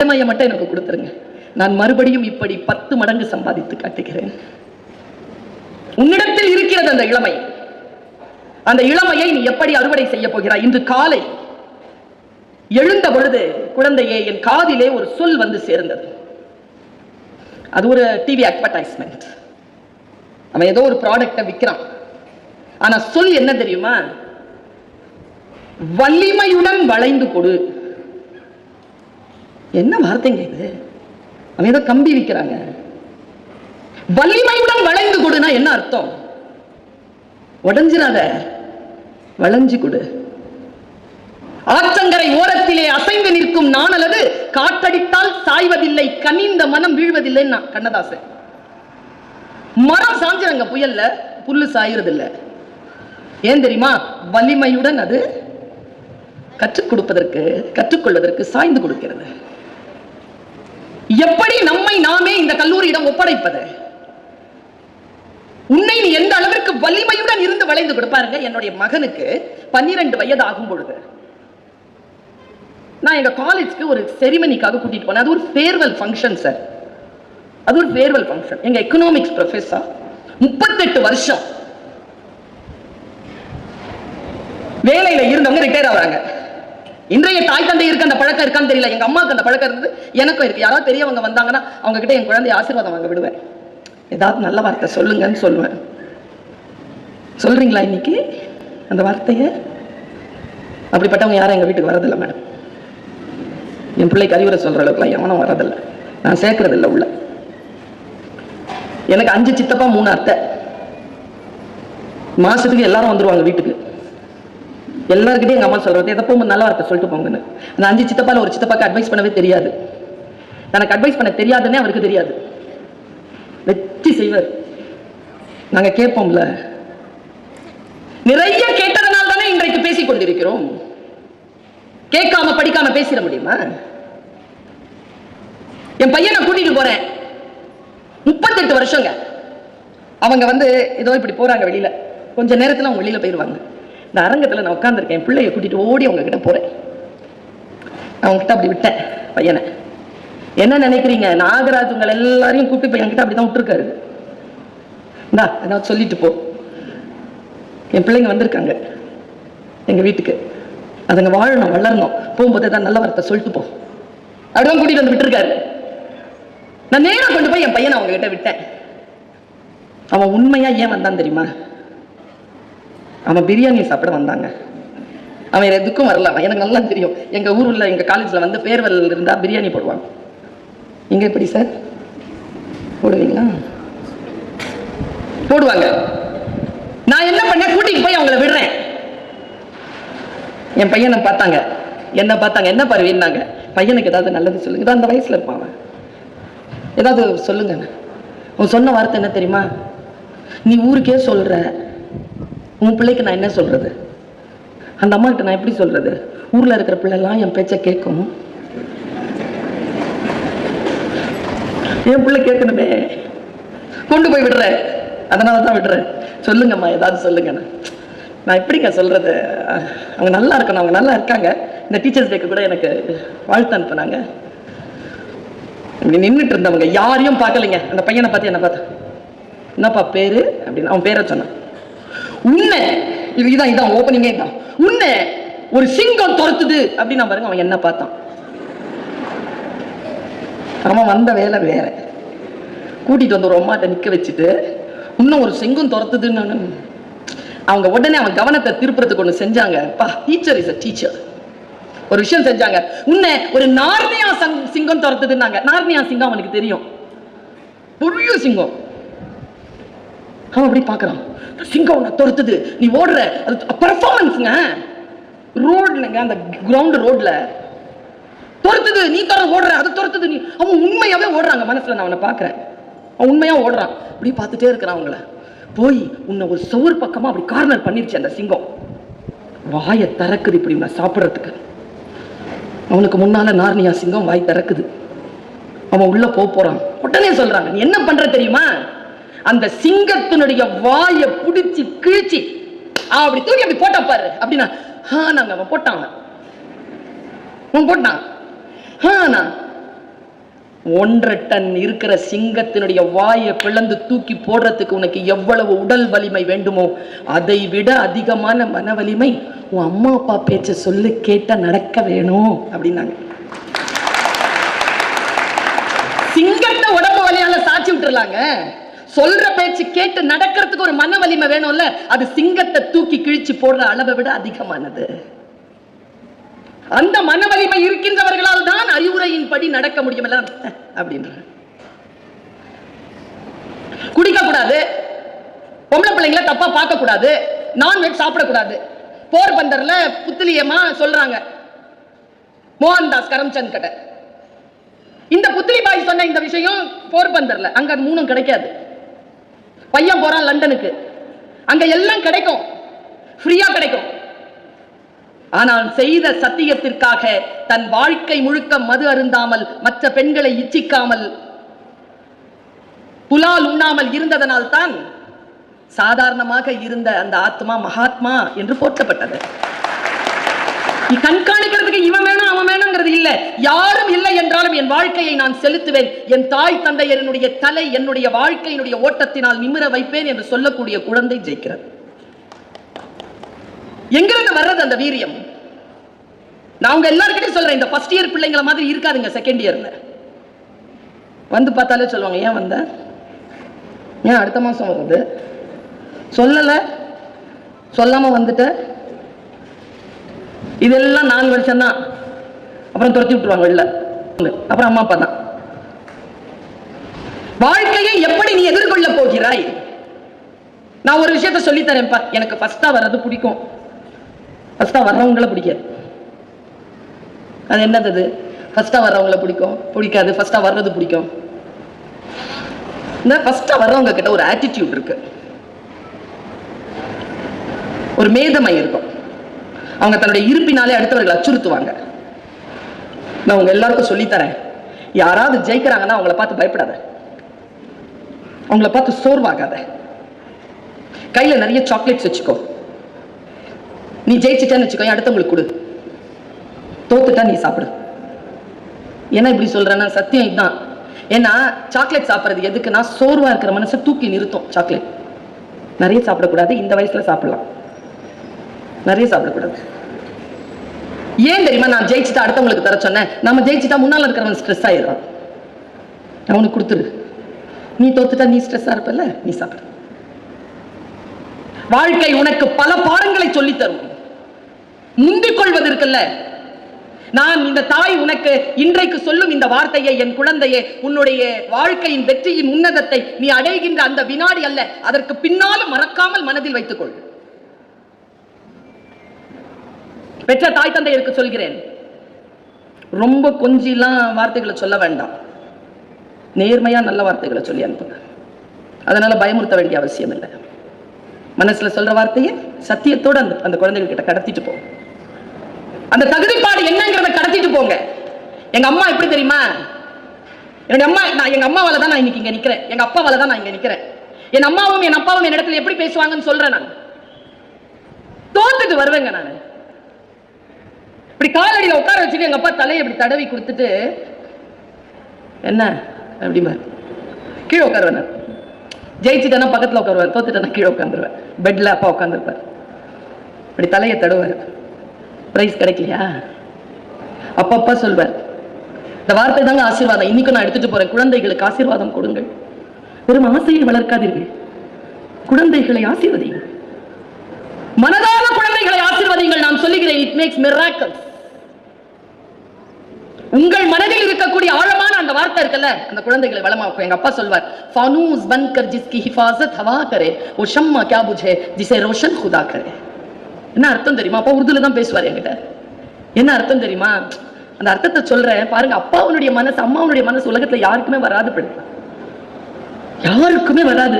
இளமையை மட்டும் எனக்கு கொடுத்துருங்க. நான் மறுபடியும் இப்படி பத்து மடங்கு சம்பாதித்து காட்டுகிறேன். உன்னிடத்தில் இருக்கிறது அந்த இளமை. அந்த இளமையை நீ எப்படி அறுவடை செய்ய போகிறாய்? இன்று காலை எழுந்த பொழுது குழந்தையே என் காதிலே ஒரு சொல் வந்து சேர்ந்தது. அது ஒரு டிவி அட்வர்டைஸ்மெண்ட் அவன் ஏதோ ஒரு ப்ராடக்டை விற்கிறான் ஆனா சொல் என்ன தெரியுமா? வலிமையுடன் வளைந்து கொடு. என்ன வார்த்தைங்க இது? அவன் ஏதோ கம்பி விற்கிறாங்க வலிமையுடன் வளைந்து கொடுனா என்ன அர்த்தம்? உடஞ்சிராத. வளைஞ்சு கொடு. ஆற்றங்கரை ஓரத்திலே அசைந்து நிற்கும் நான் அல்லது காற்றடித்தால் சாய்வதில்லை கனிந்த மனம் வீழ்வதில்லை நான் கண்ணதாசன் மரம் சாஞ்சிரங்க புயல்ல புல்லு சாயுறது ஏன் தெரியுமா? வலிமையுடன் அது கற்றுக் கொடுப்பதற்கு கற்றுக்கொள்வதற்கு சாய்ந்து கொடுக்கிறது. எப்படி நம்மை நாமே இந்த கல்லூரியிடம் ஒப்படைப்பது? உன்னை நீ எந்த அளவிற்கு வலிமையுடன் இருந்து வளைந்து கொடுப்பாருங்க என்னுடைய மகனுக்கு பன்னிரண்டு வயது ஆகும் பொழுது. நான் எங்க காலேஜ்க்கு ஒரு செரிமனிக்காக கூட்டிட்டு போனேன். அது ஒரு ஃபேர்வெல் ஃபங்க்ஷன் சார் அது ஒரு ஃபேர்வெல் ஃபங்க்ஷன் எங்க எக்கனாமிக்ஸ் ப்ரொஃபஸர் முப்பத்தெட்டு வருஷம் வேலையில இருந்தவங்க ரிட்டையர் ஆகுறாங்க. இன்றைய தாய் தந்தை அந்த பழக்கம் இருக்கான்னு தெரியல. எங்க அம்மாவுக்கு அந்த பழக்கம் இருந்தது. எனக்கும் இருக்கு. யாராவது பெரியவங்க வந்தாங்கன்னா அவங்க கிட்ட என் குழந்தைய ஆசீர்வாதம் வாங்க விடுவேன். ஏதாவது நல்ல வார்த்தை சொல்லுங்கன்னு சொல்லுவேன். சொல்றீங்களா இன்னைக்கு? அந்த வார்த்தையை? அப்படிப்பட்டவங்க யாரும் எங்க வீட்டுக்கு வரதில்லை மேடம். என் பிள்ளைக்கு அறிவுரை சொல்ற அளவுக்குலாம் எவனும் வரதில்லை. நான் சேர்க்கறதில்ல உள்ள. எனக்கு அஞ்சு சித்தப்பா மூணு அத்தை. மாசத்துக்கு எல்லாரும் வந்துருவாங்க வீட்டுக்கு. எல்லாருக்கிட்டையும் எங்கள் அம்மா சொல்கிறது எதை போகும்போது நல்லா இருக்க சொல்லிட்டு போங்கன்னு. அந்த அஞ்சு சித்தப்பால ஒரு சித்தப்பாக்கு அட்வைஸ் பண்ணவே தெரியாது. எனக்கு அட்வைஸ் பண்ண தெரியாதுன்னே அவருக்கு தெரியாது. வெற்றி செய்வார். நாங்கள் கேட்போம்ல. நிறைய கேட்டதனால தானே இன்றைக்கு பேசிக் கொண்டிருக்கிறோம். கேட்காம படிக்காம பேசிட முடியுமா? என் பையனை கூட்டிட்டு போறேன். முப்பத்தெட்டு வருஷங்க. அவங்க வந்து ஏதோ இப்படி போறாங்க வெளியில. கொஞ்ச நேரத்துல அவங்க வெளியில போயிருவாங்க. இந்த அரங்கத்தில் நான் உட்காந்துருக்கேன் என் பிள்ளைய கூட்டிட்டு ஓடி அவங்கக்கிட்ட போகிறேன் போறேன் அவங்ககிட்ட அப்படி விட்டேன் பையனை. என்ன நினைக்கிறீங்க? நாகராஜ் உங்களை எல்லாரையும் கூப்பிட்டு போய் என்கிட்ட அப்படிதான் விட்டுருக்காரு. இந்தா ஏதாவது சொல்லிட்டு போ. என் பிள்ளைங்க வந்திருக்காங்க எங்க வீட்டுக்கு. அதுங்க வாழணும் வளரணும். போகும்போது தான் நல்ல வார்த்தை சொல்லிட்டு போ. அப்படிதான் கூட்டிட்டு வந்து விட்டுருக்காரு. நான் நேரம் கொண்டு போய் என் பையனை அவங்க கிட்ட விட்டேன். அவன் உண்மையா ஏன் வந்தான் தெரியுமா? அவன் பிரியாணி சாப்பிட வந்தாங்க. அவன் எதுக்கும் வரல. அவன் எனக்கு நல்லா தெரியும். எங்க ஊரில் எங்க காலேஜ்ல வந்து ஃபேர்வெல் இருந்தா பிரியாணி போடுவாங்க. இங்க எப்படி சார் போடுவீங்களா? போடுவாங்க. நான் என்ன பண்ணேன் கூட்டிட்டு போய் அவங்கள விடுறேன். என் பையனை பார்த்தாங்க. என்ன பார்த்தாங்க. என்ன பருவின்னாங்க பையனுக்கு ஏதாவது நல்லது சொல்லுங்க. ஏதோ அந்த வயசுல இருப்பான் ஏதாவது சொல்லுங்க. அவன் சொன்ன வார்த்தை என்ன தெரியுமா? நீ ஊருக்கே சொல்ற. உன் பிள்ளைக்கு நான் என்ன சொல்கிறது அந்த அம்மாக்கிட்ட நான் எப்படி சொல்கிறது ஊரில் இருக்கிற பிள்ளைலாம் என் பேச்சை கேட்கும். என் பிள்ளை கேட்கணுமே. கொண்டு போய் விடுறேன் அதனால தான் விடுறேன். சொல்லுங்கம்மா ஏதாவது சொல்லுங்கண்ணா நான் எப்படிங்க சொல்கிறது அவங்க நல்லா இருக்கணும் அவங்க நல்லா இருக்காங்க. இந்த டீச்சர்ஸ் டேக்கு கூட எனக்கு வாழ்த்து அனுப்புனாங்க. இப்படி நின்றுட்டு இருந்தவங்க யாரையும் பார்க்கலைங்க. அந்த பையனை பார்த்து என்ன பார்த்தேன் என்னப்பா பேர்? அப்படின்னு அவன் பேரை சொன்னான். உன்னை இது இதான் இதான் ஓப்பனிங்கே இதான் உன்னை ஒரு சிங்கம் துரத்துது அப்படின்னு நான் பாருங்க அவன் என்ன பார்த்தான். அவன் வந்த வேலை வேற. கூட்டிட்டு வந்து ஒரு அம்மாட்ட நிக்க வச்சுட்டு இன்னும் ஒரு சிங்கம் துரத்துதுன்னு அவங்க உடனே அவன் கவனத்தை திருப்புறதுக்கு ஒண்ணு செஞ்சாங்க. பா டீச்சர் இஸ் அ டீச்சர் ஒரு விஷயம் செஞ்சாங்க. உன்னை ஒரு நார்னியா சங்- சிங்கம் துரத்துதுன்னாங்க. நார்னியா சிங்கம் அவனுக்கு தெரியும். பெரிய சிங்கம். அவன் அப்படி பார்க்குறான். சிங்கம் உன்னை துரத்துது. நீ ஓடுற. அது பர்ஃபார்மன்ஸுங்க ரோட்லங்க அந்த கிரவுண்டு ரோட்ல. துரத்துது. நீ தர ஓடுற. அது துரத்துது நீ. அவன் உண்மையாகவே ஓடுறாங்க. மனசில் நான் அவனை பார்க்குறேன். அவன் உண்மையாக ஓடுறான். அப்படி பார்த்துட்டே இருக்கிறான் அவங்கள. போய் உன்னை ஒரு சவுர் பக்கமாக அப்படி கார்னர் பண்ணிருச்சு அந்த சிங்கம். வாயை திறக்குது இப்படி உன்னை சாப்பிட்றதுக்கு. அவனுக்கு முன்னால் நார்னியா சிங்கம் வாய் திறக்குது. அவன் உள்ளே போக போகிறான் உடனே சொல்கிறாங்க நீ என்ன பண்ணுற தெரியுமா? அந்த சிங்கத்தினுடைய வாயை புடிச்சு கிழிச்சு அப்படி தூக்கி அப்படி போட்டான் பாரு. அப்படின்னா ஆ நாங்க அவன் போட்டான். அவன். போட்டான். ஆனா ஒன்றரை டன் இருக்கிற சிங்கத்தினுடைய வாயை பிளந்து தூக்கி போடுறதுக்கு உனக்கு எவ்வளவு உடல் வலிமை வேண்டுமோ அதை விட அதிகமான மன வலிமை உன் அம்மா அப்பா பேச்ச சொல்லு கேட்ட நடக்க வேணும் அப்படின்னாங்க. சிங்கத்தை உடம்பு வலியால சாட்சி விட்டுருலாங்க சொல்ற பேச்சு கேட்டு நடக்கிறதுக்கு ஒரு மன வலிமை வேணும்ல அது சிங்கத்தை தூக்கி கிழிச்சு போடுற அளவை விட அதிகமானது. அந்த மன வலிமை இருக்கின்றவர்களால் தான் அறிவுரையின்படி நடக்க முடியும் அப்படின்ற. குடிக்க கூடாது பொம்பளை பிள்ளைங்களை தப்பா பார்க்க கூடாது நான்வெஜ் சாப்பிடக்கூடாது. போர் பந்தர்ல புத்திலியமா சொல்றாங்க மோகன்தாஸ் கரம்சந்த் கிட்ட. இந்த புத்திரி பாய் சொன்ன இந்த விஷயம் போர் பந்தர்ல அங்க அது மூணும் கிடைக்காது. பையன் போறான் லண்டனுக்கு. அங்க எல்லாம் கிடைக்கும். ஃப்ரீயா கிடைக்கும். ஆனால் செய்த சத்தியத்திற்காக தன் வாழ்க்கை முழுக்க மது அருந்தாமல் மற்ற பெண்களை இச்சிக்காமல் புலால் உண்ணாமல் இருந்ததனால் தான் சாதாரணமாக இருந்த அந்த ஆத்மா மகாத்மா என்று போற்றப்பட்டது. கண்காணிக்கிறதுக்கு இவன் வேணும் அவன் வேணுங்கிறது இல்லை. யார் என் வாழ்க்கையை நான் செலுத்துவேன். என் தாய் தந்தையரனுடைய தலை என்னுடைய வாழ்க்கையினுடைய ஓட்டத்தினால் நிமிர வைப்பேன் என்று சொல்லக்கூடிய குழந்தை ஜெயிக்கிறது. எங்கிருந்து வர்றது அந்த வீரியம்? நான் உங்க எல்லாருக்கிட்டையும் சொல்றேன் இந்த ஃபர்ஸ்ட் இயர் பிள்ளைங்கள மாதிரி இருக்காதுங்க செகண்ட் இயர்ல வந்து பார்த்தாலே சொல்லுவாங்க ஏன் வந்த? ஏன் அடுத்த மாசம் வருது? சொல்லல. சொல்லாம வந்துட்ட. இதெல்லாம் நாலு வருஷம் தான் அப்புறம் துரத்தி விட்டுருவாங்க வெளில. அப்புறம் அம்மா அப்பா தான். வாழ்க்கையை எப்படி நீ எதிர்கொள்ள போகிறாய்? நான் ஒரு விஷயத்த சொல்லி தரேன்ப்பா எனக்கு ஃபஸ்ட்டா வர்றது பிடிக்கும். ஃபஸ்ட்டா வர்றவங்கள பிடிக்காது. அது என்னது ஃபஸ்ட்டா வர்றவங்கள பிடிக்கும். பிடிக்காது. ஃபஸ்ட்டா வர்றது பிடிக்கும். இந்த ஃபஸ்ட்டா வர்றவங்க கிட்ட ஒரு ஆட்டிடியூட் இருக்கு. ஒரு மேதமை இருக்கும். அவங்க தன்னுடைய இருப்பினாலே அடுத்தவர்களை அச்சுறுத்துவாங்க. நான் உங்க எல்லாருக்கும் சொல்லித்தரேன். யாராவது ஜெயிக்கிறாங்கன்னா அவங்கள பார்த்து பயப்படாத. அவங்கள பார்த்து சோர்வாகாத. கையில நிறைய சாக்லேட்ஸ் வச்சுக்கோ. நீ ஜெயிச்சிட்டேன்னு வச்சுக்கோ அடுத்தவங்களுக்கு கொடு. தோத்துட்டா நீ சாப்பிடு. ஏன்னா இப்படி சொல்றேன்னா சத்தியம் இதுதான் ஏன்னா சாக்லேட் சாப்பிட்றது எதுக்குன்னா சோர்வாக இருக்கிற மனசை தூக்கி நிறுத்தும் சாக்லேட் நிறைய சாப்பிடக்கூடாது இந்த வயசில் சாப்பிடலாம். நிறைய சாப்பிடக்கூடாது. ஏன் தெரியுமா நான் ஜெயிச்சுட்டா அடுத்தவங்களுக்கு தர சொன்னேன்? நம்ம ஜெயிச்சுட்டா முன்னால இருக்கிறவன் ஸ்ட்ரெஸ் ஆயிடுறான். அவனுக்கு கொடுத்துரு நீ தோத்துட்டா நீ ஸ்ட்ரெஸ்ஸா இருப்பல்ல? நீ சாப்பிடு. வாழ்க்கை உனக்கு பல பாடங்களை சொல்லித்தரும். முந்திக் கொள்வது இருக்குல்ல? நான் இந்த தாய் உனக்கு இன்றைக்கு சொல்லும் இந்த வார்த்தையை என் குழந்தையே உன்னுடைய வாழ்க்கையின் வெற்றியின் உன்னதத்தை நீ அடைகின்ற அந்த வினாடி அல்ல. அதற்கு பின்னாலும் மறக்காமல் மனதில் வைத்துக் பெற்ற தாய் தந்தையருக்கு சொல்கிறேன். ரொம்ப கொஞ்சிலாம் வார்த்தைகளை சொல்ல வேண்டாம். நேர்மையா நல்ல வார்த்தைகளை சொல்லி அனுப்புங்க. அதனால பயமுறுத்த வேண்டிய அவசியம் இல்லை. மனசுல சொல்ற வார்த்தையை சத்தியத்தோடு அந்த அந்த குழந்தைகள் கிட்ட கடத்திட்டு போ. அந்த தகுதிப்பாடு என்னங்கிறத கடத்திட்டு போங்க. எங்க அம்மா எப்படி தெரியுமா? என்னுடைய அம்மா நான் எங்க அம்மாவால தான் நான் இன்னைக்கு இங்க நிக்கிறேன். எங்க அப்பாவால தான் நான் இங்க நிக்கிறேன். என் அம்மாவும் என் அப்பாவும் என் இடத்துல எப்படி பேசுவாங்கன்னு சொல்றேன் நான். தோத்துட்டு வருவேங்க நான். இப்படி காலடியில் உட்கார வச்சுட்டு எங்கள் அப்பா தலையை இப்படி தடவி கொடுத்துட்டு என்ன? அப்படிம்பாரு. கீழே உட்காருவேன் நான் ஜெயிச்சுட்டேன்னா பக்கத்தில் உட்காருவேன் தோத்துட்டேன்னா கீழே உட்காந்துருவேன் பெட்டில் அப்பா உட்காந்துருப்பார். இப்படி தலையை தடுவார் ப்ரைஸ் கிடைக்கலையா? அப்பப்பா சொல்வார். இந்த வார்த்தை தாங்க ஆசீர்வாதம். இன்னைக்கு நான் எடுத்துட்டு போறேன். குழந்தைகளுக்கு ஆசீர்வாதம் கொடுங்கள். வெறும் ஆசையை வளர்க்காதீர்கள். குழந்தைகளை ஆசீர்வதிங்கள் மனதான குழந்தைகளை ஆசீர்வதிங்கள் நான் சொல்லுகிறேன் இட் மேக்ஸ் மிராக்கல்ஸ் உங்கள் மனதில் இருக்கக்கூடிய ஆழமான அந்த வார்த்தை இருக்குல்ல? அந்த குழந்தைகளை வளமா எங்க அப்பா சொல்வார் ஃபானூஸ் பன் கர் ஜிஸ்கி ஹிஃபாசத் ஹவா கரே ஓ ஷம்மா கே புஜே ஜிசே ரோஷன் ஹுதா கரே. என்ன அர்த்தம் தெரியுமா? அப்பா உருதுல தான் பேசுவார் என்கிட்ட. என்ன அர்த்தம் தெரியுமா? அந்த அர்த்தத்தை சொல்றேன். பாருங்க அப்பாவுடைய மனசு அம்மாவுடைய மனசு உலகத்துல யாருக்குமே வராது யாருக்குமே வராது.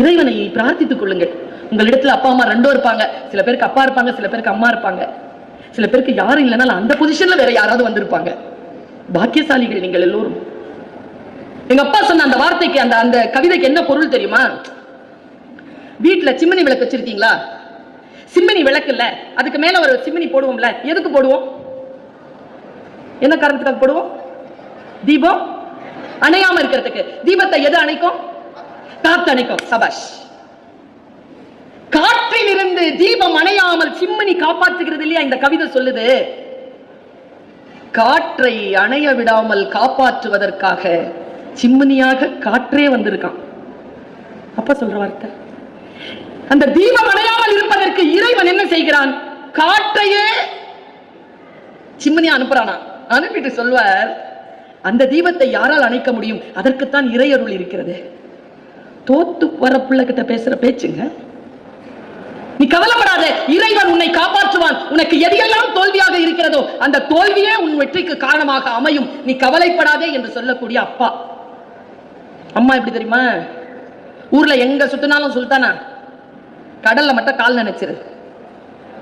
இறைவனை பிரார்த்தித்துக் கொள்ளுங்கள். உங்களிடத்துல அப்பா அம்மா ரெண்டும் இருப்பாங்க. சில பேருக்கு அப்பா இருப்பாங்க சில பேருக்கு அம்மா இருப்பாங்க. சில பேருக்கு யாரும் இல்லைனாலும் அந்த பொசிஷன்ல வேற யாராவது வந்திருப்பாங்க. பாக்கியசாலிகள் நீங்கள் எல்லோரும். எங்க அப்பா சொன்ன அந்த வார்த்தைக்கு அந்த அந்த கவிதைக்கு என்ன பொருள் தெரியுமா? வீட்டுல சிம்மனி விளக்கு வச்சிருக்கீங்களா? சிம்மனி விளக்கு இல்ல. அதுக்கு மேல ஒரு சிம்மனி போடுவோம்ல. எதுக்கு போடுவோம்? என்ன காரணத்துக்காக போடுவோம்? தீபம்? அணையாம இருக்கிறதுக்கு. தீபத்தை எது அணைக்கும்? காத்து அணைக்கும். சபாஷ். காற்றில் இருந்து தீபம் அணையாமல் சிம்மனி காப்பாற்றுகிறது இல்லையா? இந்த கவிதை சொல்லுது. காற்றை அணைய விடாமல் காப்பாற்றுவதற்காக சிம்மினியாக காற்றே வந்திருக்கான். அப்ப சொல்ற வார்த்தை. அந்த தீபம் அணையாமல் இருப்பதற்கு இறைவன் என்ன செய்கிறான்? காற்றையே சிம்மினியா அனுப்புறானா? அனுப்பிட்டு சொல்வார் அந்த தீபத்தை யாரால் அணைக்க முடியும்? அதற்குத்தான் இறையருள் இருக்கிறது. தோத்து வர பிள்ளை கிட்ட பேசுற பேச்சுங்க. நீ கவலைப்படாத இறைவன் உன்னை காப்பாற்றுவான். உனக்கு எதையெல்லாம் தோல்வியாக இருக்கிறதோ அந்த தோல்வியே உன் வெற்றிக்கு காரணமாக அமையும். நீ கவலைப்படாதே என்று சொல்லக்கூடிய அப்பா. அம்மா எப்படி தெரியுமா? ஊர்ல எங்க சுத்தினாலும் சுல்தானா? கடல்ல மட்டும் கால் நினைச்சிரு.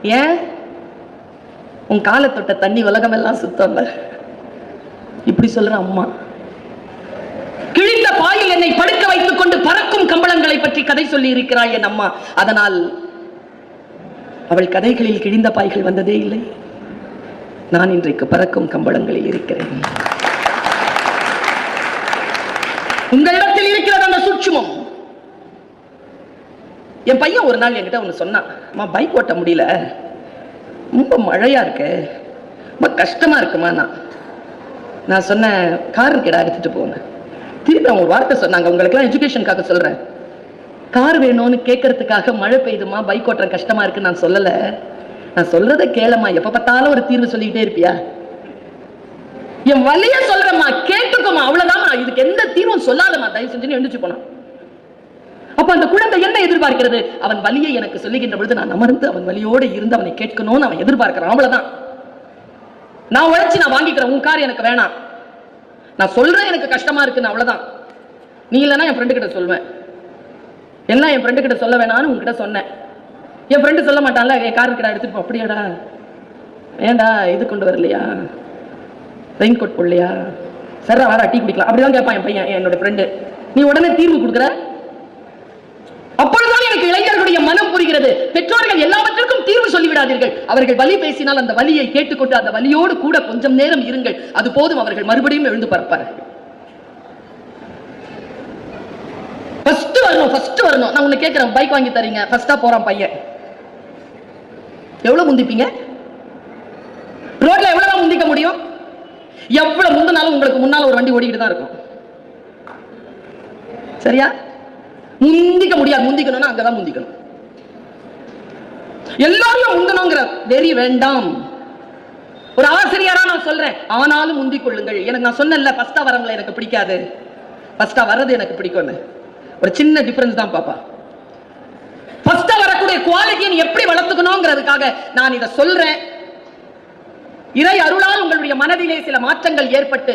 ஏன்? உன் காலை தொட்ட தண்ணி உலகம் எல்லாம் இப்படி சொல்ற அம்மா. கிழிந்த பாயில் என்னை படுக்க வைத்துக் கொண்டு பறக்கும் கம்பளங்களை பற்றி கதை சொல்லி இருக்கிறாய் என் அம்மா. அதனால் அவள் கதைகளில் கிழிந்த பாய்கள் வந்ததே இல்லை. நான் இன்றைக்கு பறக்கும் கம்பளங்களில் இருக்கிறேன். உங்களிடத்தில் இருக்கிறது அந்த சூட்சமம். என் பையன் ஒரு நாள் என்கிட்ட ஒன்று சொன்னான். அம்மா பைக் ஓட்ட முடியல. ரொம்ப மழையா இருக்கு. ரொம்ப கஷ்டமா இருக்குமா? நான். நான் சொன்னேன் கார் இருக்கடா எடுத்துட்டு போங்க திருப்பி அவங்க வார்த்தை சொன்னாங்க. உங்களுக்கெல்லாம் எஜுகேஷனுக்காக சொல்றேன். கார் வேணும்னு கேட்கறதுக்காக மழை பெய்யுதுமா? பைக் ஓட்டுற கஷ்டமா இருக்கு நான் சொல்லல. நான் சொல்றத கேளம்மா எப்ப பார்த்தாலும் ஒரு தீர்வு சொல்லிக்கிட்டே இருப்பியா? என் வழிய சொல்றமா கேட்டுக்கோமா அவ்வளவுதாம்மா. இதுக்கு எந்த தீர்வும் சொல்லாதமா தயவு செஞ்சு எழுந்துச்சு போனா அப்ப அந்த குழந்தை என்ன எதிர்பார்க்கிறது? அவன் வலியை எனக்கு சொல்லுகின்ற பொழுது நான் அமர்ந்து அவன் வலியோடு இருந்து அவனை கேட்கணும்னு அவன் எதிர்பார்க்கிறான். அவ்வளவுதான். நான் உழைச்சி நான் வாங்கிக்கிறேன். உன் கார் எனக்கு வேணாம். நான் சொல்றேன் எனக்கு கஷ்டமா இருக்குன்னு அவ்வளவுதான். நீ இல்லைன்னா என் ஃப்ரெண்டு கிட்ட சொல்வேன். எல்லாம் என் ஃப்ரெண்டு கிட்ட சொல்ல வேணாம்னு உங்ககிட்ட சொன்னேன். என் ஃப்ரெண்டு சொல்ல மாட்டான்ல என் கார் கிட்ட எடுத்துட்டு போ அப்படியாடா. ஏண்டா இது கொண்டு வரலையா? ரெயின் கோட் போடலையா? சரா வாடா டீ குடிக்கலாம். அப்படிதான் கேட்பான் என் பையன் என்னோட ஃப்ரெண்டு நீ உடனே தீர்வு கொடுக்குற? அப்பொழுதுதான் எனக்கு இளைஞர்களுடைய மனம் புரிகிறது. பெற்றோர்கள் எல்லாவற்றிற்கும் தீர்வு சொல்லிவிடாதீர்கள். அவர்கள் வலி பேசினால் அந்த வலியை கேட்டுக்கொண்டு அந்த வலியோடு கூட கொஞ்சம் நேரம் இருங்கள். அது போதும் அவர்கள் மறுபடியும் எழுந்து பார்ப்பார்கள் ஃபர்ஸ்ட் வரணும் ஃபர்ஸ்ட் வரணும். நான் உன்னை கேட்கிறேன் பைக் வாங்கி தரீங்க. ஃபர்ஸ்டா போறான் பையன். எவ்வளவு முந்திப்பீங்க? ரோட்ல எவ்வளவு முந்திக்க முடியும்? எவ்வளவு முந்தினாலும் உங்களுக்கு முன்னால ஒரு வண்டி ஓடிக்கிட்டு தான் இருக்கும். சரியா? முந்திக்க முடியாது. முந்திக்கணும்னா அங்கதான் முந்திக்கணும். எல்லாரும் முந்தணுங்கிற வெறி வேண்டாம். ஒரு ஆசிரியரா நான் சொல்றேன். ஆனாலும் முந்திக் கொள்ளுங்கள். எனக்கு நான் சொன்னேன்ல ஃபர்ஸ்டா வரவங்களை எனக்கு பிடிக்காது. ஃபர்ஸ்டா வர்றது எனக்கு பிடிக்கும்னு. ஒரு சின்ன டிஃபரன்ஸ் தான் பாப்பா. ஃபர்ஸ்டா வரக்கூடிய குவாலிட்டியை எப்படி வளர்த்துக்கணுங்கிறதுக்காக நான் இதை சொல்றேன். இறை அருளால் உங்களுடைய மனதிலே சில மாற்றங்கள் ஏற்பட்டு